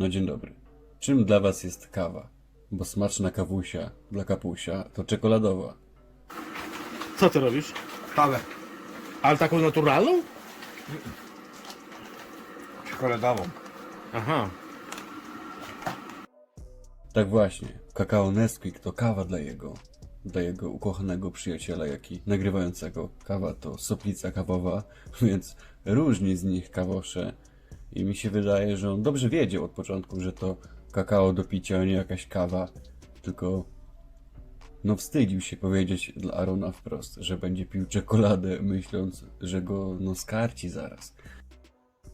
No dzień dobry. Czym dla was jest kawa? Bo smaczna kawusia dla kapusia to czekoladowa. Co ty robisz? Kawę Ale taką naturalną? czekoladową. Aha. Tak właśnie, kakao Nesquik to kawa dla jego, dla jego ukochanego przyjaciela, jak i nagrywającego. Kawa to soplica kawowa, więc różni z nich kawosze. I mi się wydaje, że on dobrze wiedział od początku, że to kakao do picia, a nie jakaś kawa, tylko no wstydził się powiedzieć dla Arona wprost, że będzie pił czekoladę, myśląc, że go no skarci zaraz.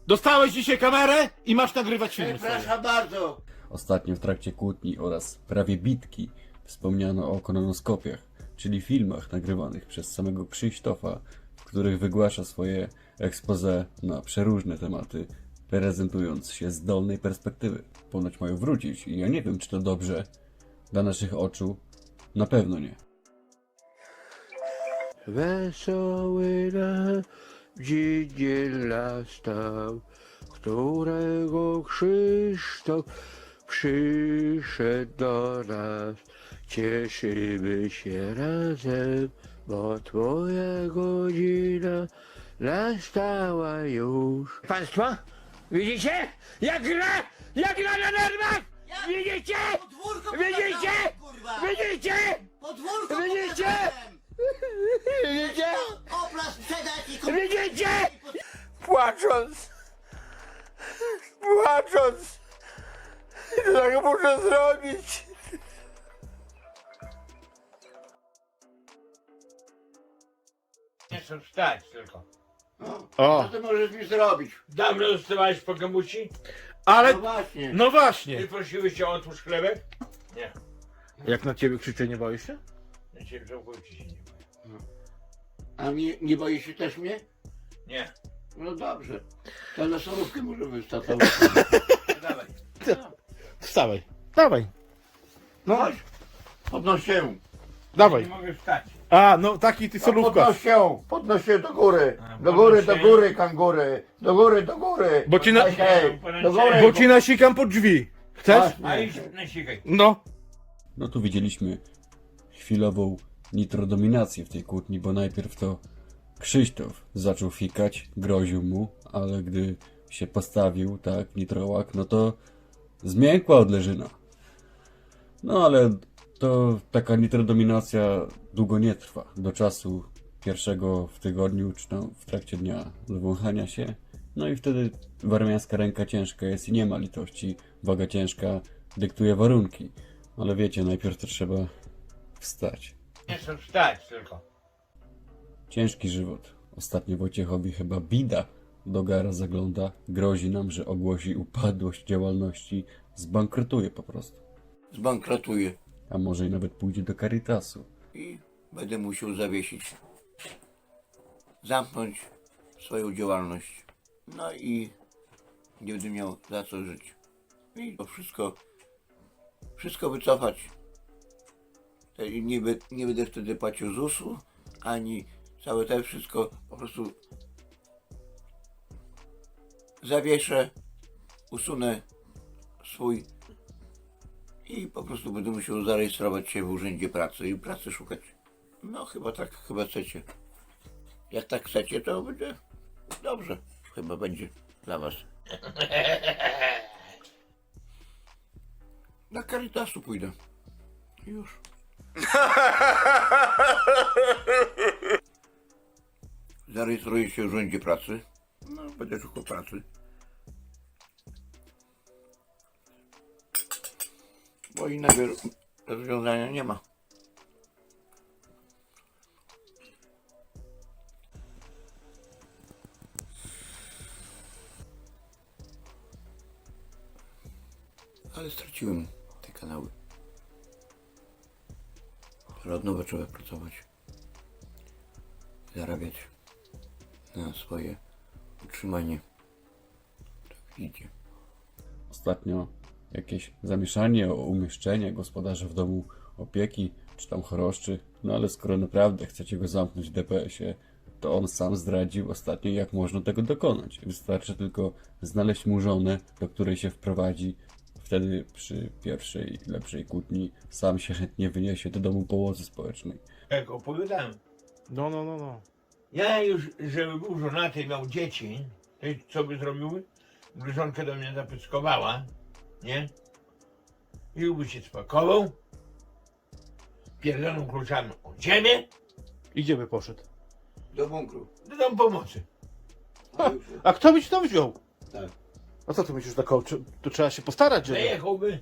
Dostałeś dzisiaj kamerę i masz nagrywać film. swoje. Przepraszam bardzo. Ostatnio w trakcie kłótni oraz prawie bitki wspomniano o kolonoskopiach, czyli filmach nagrywanych przez samego Krzysztofa, w których wygłasza swoje expose na przeróżne tematy, prezentując się z dolnej perspektywy. Ponoć mają wrócić i ja nie wiem, czy to dobrze dla naszych oczu. Na pewno nie. Wesoły na dzień nastał, którego Krzysztof przyszedł do nas. Cieszymy się razem, bo twoja godzina nastała już. Państwa, widzicie? Jak gra, jak gra na nerwach! Widzicie? Podwórko Widzicie? pokazałem, kurwa! Widzicie? Podwórko Widzicie? pokazałem! Widzicie? Opla sprzedać i kupić! Widzicie? Płacząc. Płacząc. Tak muszę zrobić. Nie chcę wstać tylko. O, Co ty możesz mi zrobić? Dawno dostawałeś po gamuci? ale... No właśnie. No właśnie. Cię o otwórz chlebek? Nie. Jak na ciebie krzyczę, nie boisz się? Ja cię całkowicie się nie boję. A nie, nie boisz się też mnie? Nie. No dobrze. To na solówkę możemy startować. No dawaj. Wstawaj. Dawaj. No chodź. Podnoś się. Dawaj. Nie mogę wstać. A, no taki ty No, solówka. podnoś się. Podnoś się do góry. Do góry, do góry, kangury. Do góry, do góry. Bo ci na... Hej, hej. Do góry. Bo ci nasikam pod drzwi. Chcesz? A idź nasikaj. No. No tu widzieliśmy chwilową nitrodominację w tej kłótni, bo najpierw to Krzysztof zaczął fikać, groził mu, ale gdy się postawił, tak, nitrołak, no to zmiękła odleżyna. No ale to taka nitrodominacja długo nie trwa. Do czasu pierwszego w tygodniu, czy tam w trakcie dnia wąchania się. No i wtedy warmiańska ręka ciężka jest i nie ma litości. Waga ciężka dyktuje warunki. Ale wiecie, najpierw to trzeba wstać. Nie chcę wstać tylko. Ciężki żywot. Ostatnio Wojciechowi chyba bida do gara zagląda. Grozi nam, że ogłosi upadłość działalności. Zbankrutuje po prostu. Zbankrutuję. A może i nawet pójdzie do Caritasu. I będę musiał zawiesić. Zamknąć swoją działalność. No i nie będę miał za co żyć. I to wszystko, wszystko wycofać. Nie, nie będę wtedy płacił ZUS-u, ani całe to wszystko po prostu zawieszę, usunę swój i po prostu będę musiał zarejestrować się w urzędzie pracy i pracy szukać. No chyba tak, chyba chcecie. Jak tak chcecie, to będzie dobrze. Chyba będzie dla was. Na Caritasu pójdę. Już. Zarejestruję się w urzędzie pracy. No, będę szukał pracy. Bo innego rozwiązania nie ma. Ale straciłem te kanały. Ale od nowa trzeba pracować. Zarabiać na swoje utrzymanie. Tak idzie. Ostatnio jakieś zamieszanie o umieszczenie gospodarza w domu opieki, czy tam choroszczy. No ale skoro naprawdę chcecie go zamknąć w DPS-ie, to on sam zdradził ostatnio, jak można tego dokonać. Wystarczy tylko znaleźć mu żonę, do której się wprowadzi, Wtedy przy pierwszej lepszej kłótni sam się chętnie wyniesie do domu pomocy społecznej. Jak opowiadałem. No, no, no, no. Ja już, żeby był żonaty i miał dzieci, to co by zrobiły? Żonka do mnie zapyskowała, nie? I już by się spakował, pierdolą kluczami od ziemię I gdzie by poszedł? Do bunkru. do domu pomocy. A już- A kto by ci to wziął? Tak. A co ty myślisz, taką, czy- tu trzeba się postarać, żeby... Zajechałby,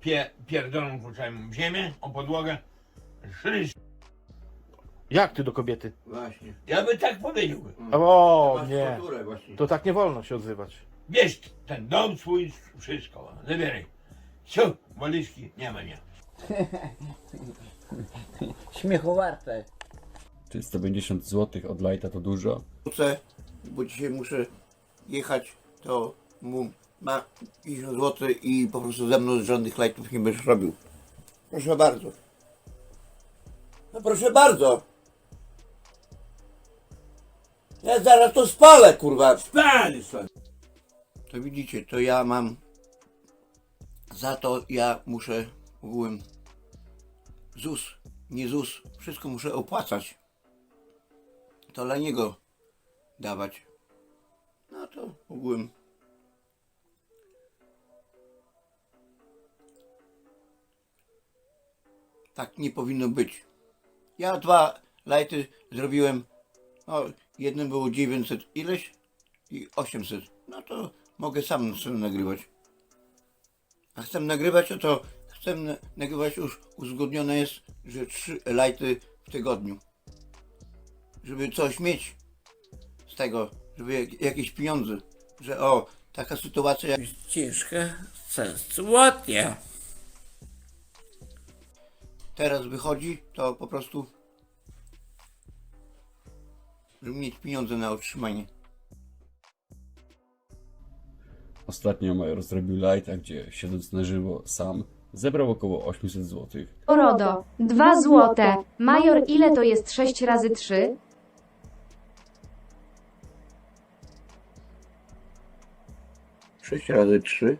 pie, pierdolą kluczami w ziemię, o podłogę, szryś. Jak ty do kobiety? Właśnie. Ja by tak powiedziałby. O, Masz nie. kulturę właśnie. To tak nie wolno się odzywać. Bierz ten dom swój, wszystko, zabieraj. Co? Walizki? Nie ma, nie. Śmiechu warte. Czy 150 zł od Lighta to dużo? Chcę, bo dzisiaj muszę jechać, to mu ma 50 zł i po prostu ze mną żadnych lajtów nie będziesz robił. Proszę bardzo. No proszę bardzo. Ja zaraz to spalę, kurwa. Spalę sobie. To widzicie, to ja mam... Za to ja muszę ogółem ZUS, nie ZUS, wszystko muszę opłacać. To dla niego dawać. No to ogółem. Tak nie powinno być. Ja dwa lajty zrobiłem. O, jednym było 900 ileś i 800. No to mogę sam sobie nagrywać. A chcę nagrywać, no to chcę na- nagrywać już uzgodnione jest, że trzy lajty w tygodniu. Żeby coś mieć z tego, żeby jak- jakieś pieniądze, że o, taka sytuacja jest ciężka, sensownie. Teraz wychodzi, to po prostu, żeby mieć pieniądze na utrzymanie. Ostatnio Major zrobił Lighta, gdzie siedząc na żywo sam zebrał około 800 zł. Orodo, 2 złote. Major, ile to jest 6 razy 3? Sześć razy trzy.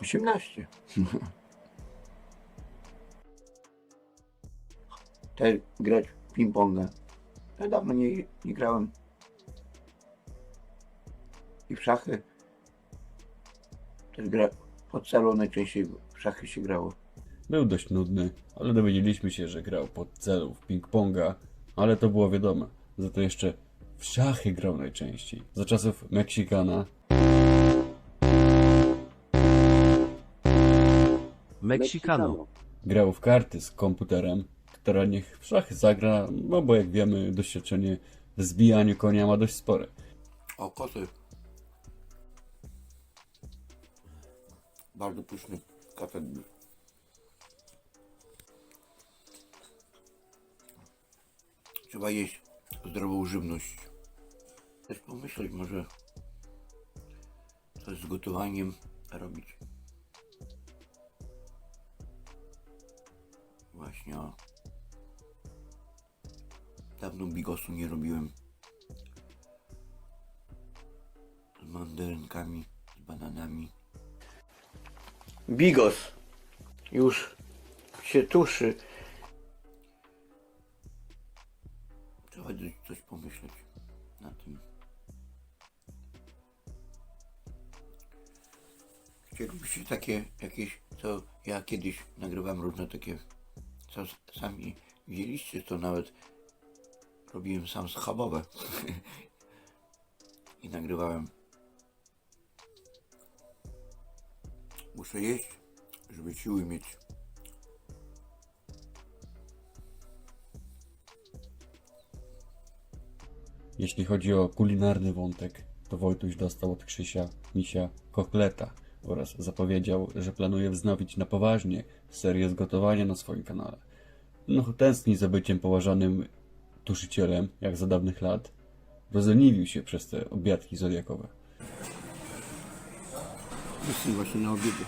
Osiemnaście. Też grać w ping-ponga. Ja dawno nie, nie grałem. I w szachy. Też gra pod celu najczęściej w szachy się grało. Był dość nudny, ale dowiedzieliśmy się, że grał pod celu w ping-ponga, ale to było wiadome. Za to jeszcze w szachy grał najczęściej. Za czasów Meksykana Mexicano. grał w karty z komputerem, która niech w szachy zagra, no bo jak wiemy, doświadczenie w zbijaniu konia ma dość spore. O, koty. Bardzo pyszny katet. Trzeba jeść zdrową żywność. Też pomyśleć może coś z gotowaniem robić. Właśnie. Dawno bigosu nie robiłem. z mandarynkami, z bananami. Bigos już się tuszy. Trzeba coś- pomyśleć na tym. Chcielibyście takie jakieś, co ja kiedyś nagrywałem różne takie, co sami widzieliście, to nawet robiłem sam schabowe. I nagrywałem. Muszę jeść, żeby siły mieć. Jeśli chodzi o kulinarny wątek, to Wojtuś dostał od Krzysia misia kokleta oraz zapowiedział, że planuje wznowić na poważnie serię z gotowania na swoim kanale. No, tęskni za byciem poważanym tuszycielem, jak za dawnych lat. Rozleniwił się przez te obiadki zodiakowe. Jestem właśnie na obiedzie.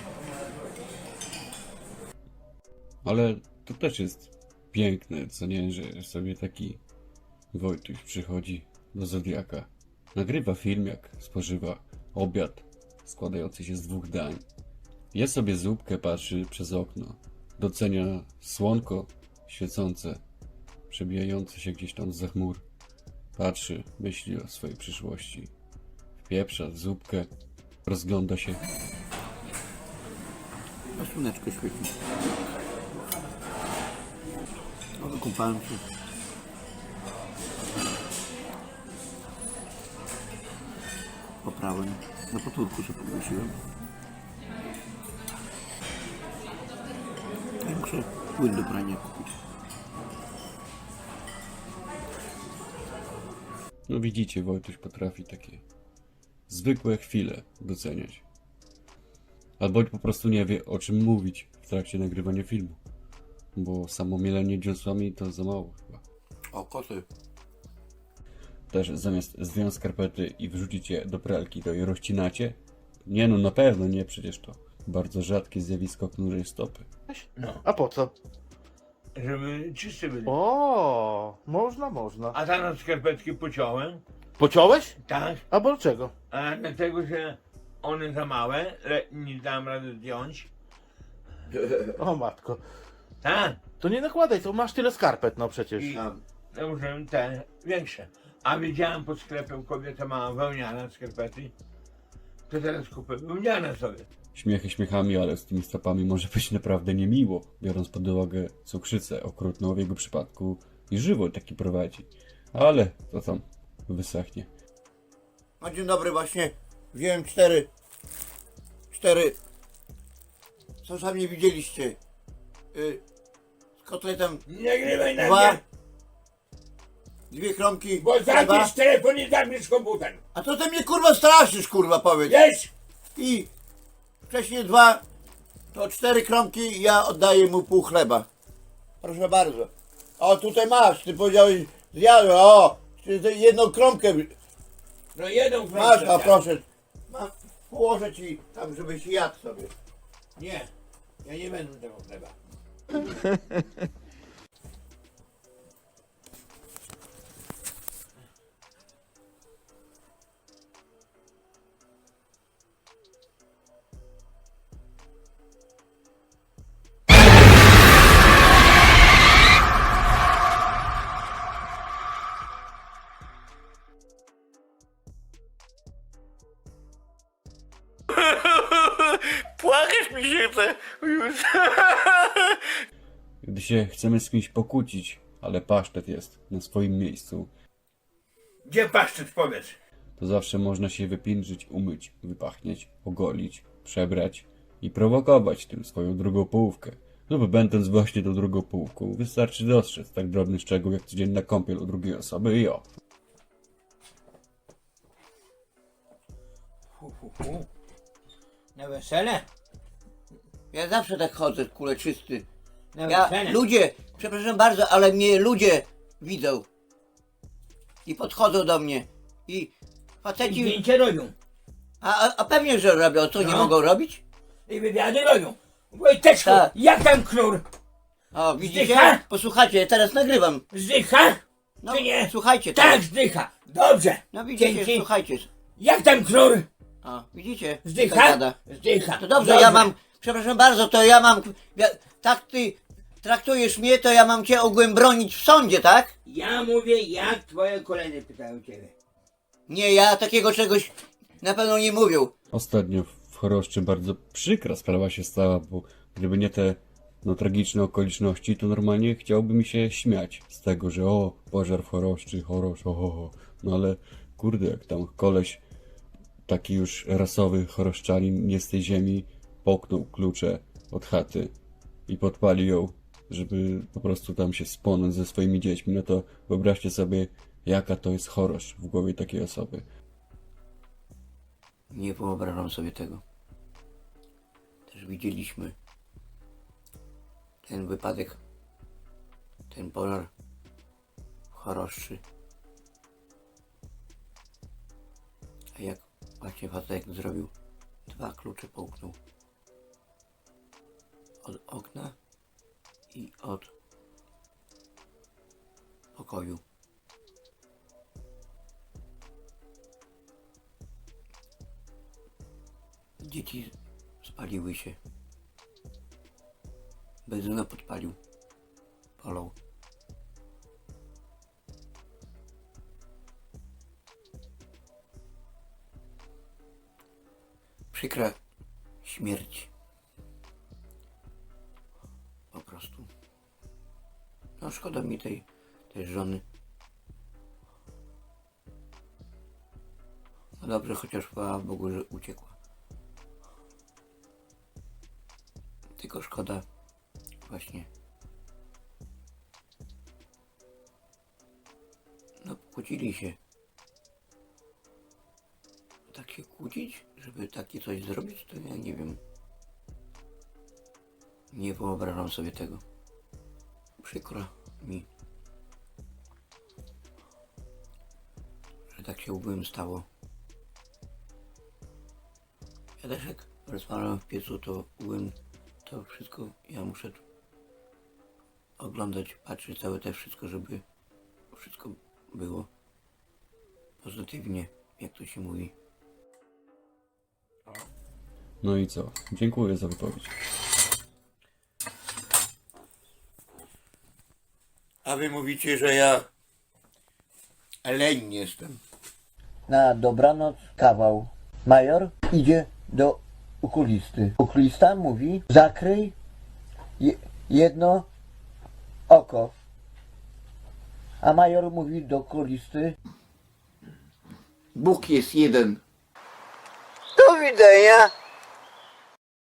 Ale to też jest piękne, co nie, że sobie taki Wojtuś przychodzi do Zodiaka. Nagrywa film, jak spożywa obiad składający się z dwóch dań. Je sobie zupkę, patrzy przez okno. Docenia słonko świecące, przebijające się gdzieś tam za chmur. Patrzy, myśli o swojej przyszłości. Wpieprza w zupkę, rozgląda się. A słoneczko świeci. No, wykąpałem się. Poprałem. Na potórku sobie powiesiłem. Ja muszę płyn do prania kupić. No widzicie, Wojtuś potrafi takie zwykłe chwile doceniać. Albo po prostu nie wie o czym mówić w trakcie nagrywania filmu. Bo samo mielenie dziąsłami to za mało chyba. O, koty. Też zamiast zdjąć skarpety i wrzucić je do pralki, to je rozcinacie? Nie no, na pewno nie, przecież to bardzo rzadkie zjawisko knurzej stopy. No, A po co? Żeby czyste byli. O, można, można. A tam skarpetki pociąłem, Pociąłeś? tak? A dlaczego? A dlatego, że one za małe, le, nie dam rady zdjąć. O matko. Tak, To nie nakładaj, to masz tyle skarpet, no przecież. I- Tam. założyłem te większe. A widziałem pod sklepem kobieta ma wełniane skarpety. To teraz kupię wełniane sobie. Śmiechy śmiechami, ale z tymi stopami może być naprawdę niemiło, biorąc pod uwagę cukrzycę okrutną w jego przypadku i żywot taki prowadzi. Ale to tam wysechnie. No dzień dobry, właśnie wziąłem cztery, cztery, co sami nie widzieliście, y, z kotletem Nie grywaj na dwa, mnie, dwie kromki bo chleba. zabierz telefon i zabierz komputer. A to ty mnie kurwa straszysz, kurwa powiedz. Jedź! I wcześniej dwa, to cztery kromki, ja oddaję mu pół chleba. Proszę bardzo. O, tutaj masz, ty powiedziałeś, zjadłem, o, jedną kromkę No jedną masz, kromkę a dam. proszę. Mam, położę ci tam, żebyś jadł sobie. Nie, ja nie będę tego chleba. się chcemy z kimś pokłócić, ale pasztet jest na swoim miejscu, Gdzie paszczet, powiedz? to zawsze można się wypindrzyć, umyć, wypachnieć, ogolić, przebrać i prowokować tym swoją drugą połówkę. Lub będąc właśnie tą drugą połówką, wystarczy dostrzec tak drobny szczegół jak codzienna kąpiel u drugiej osoby i o. Na wesele? Ja zawsze tak chodzę, kule czysty. Ja, ludzie, przepraszam bardzo, ale mnie ludzie widzą. I podchodzą do mnie. I faceci... Zdjęcie robią. A, a, a pewnie, że robią. Co, nie No. mogą robić? I wywiady robią. Wojteczku, Tak. jak tam knur? O, widzicie? Zdycha? Posłuchajcie, teraz nagrywam. Zdycha? No, Czy nie? słuchajcie Tak, teraz. zdycha. Dobrze. No widzicie, Dzięki. słuchajcie. Jak tam knur? O, widzicie? Zdycha? gada. Zdycha. To dobrze, ja mam, przepraszam bardzo, to ja mam, ja, tak ty traktujesz mnie, to ja mam cię ogółem bronić w sądzie, tak? Ja mówię, jak twoje kolejne pytają ciebie. Nie, ja takiego czegoś na pewno nie mówił. Ostatnio w Choroszczy bardzo przykra sprawa się stała, bo gdyby nie te no, tragiczne okoliczności, to normalnie chciałoby mi się śmiać z tego, że o, pożar w Choroszczy, Chorosz, o, o, o. No ale kurde, jak tam koleś, taki już rasowy choroszczanin, nie z tej ziemi, poknął klucze od chaty i podpalił ją, żeby po prostu tam się spłonąć ze swoimi dziećmi, no to wyobraźcie sobie, jaka to jest chorosz w głowie takiej osoby. Nie wyobrażam sobie tego. Też widzieliśmy ten wypadek, ten pożar w Choroszczy. A jak właśnie facet zrobił, dwa klucze połknął. Od okna i od pokoju. Dzieci spaliły się. Benzyna podpalił polą. Przykra śmierć. No szkoda mi tej, tej żony. No dobrze, chociaż chwała Bogu, że uciekła. Tylko szkoda właśnie. No kłócili się. Tak się kłócić, żeby takie coś zrobić, to ja nie wiem. Nie wyobrażam sobie tego. Przykro mi, że tak się ubym stało. Ja też jak w piecu, to ubym to wszystko, ja muszę oglądać, patrzeć całe te wszystko, żeby wszystko było pozytywnie, jak to się mówi. No i co? Dziękuję za wypowiedź. A wy mówicie, że ja leń jestem. Na dobranoc kawał. Major idzie do okulisty. Okulista mówi, zakryj je, jedno oko. A major mówi do okulisty, Bóg jest jeden. do widzenia.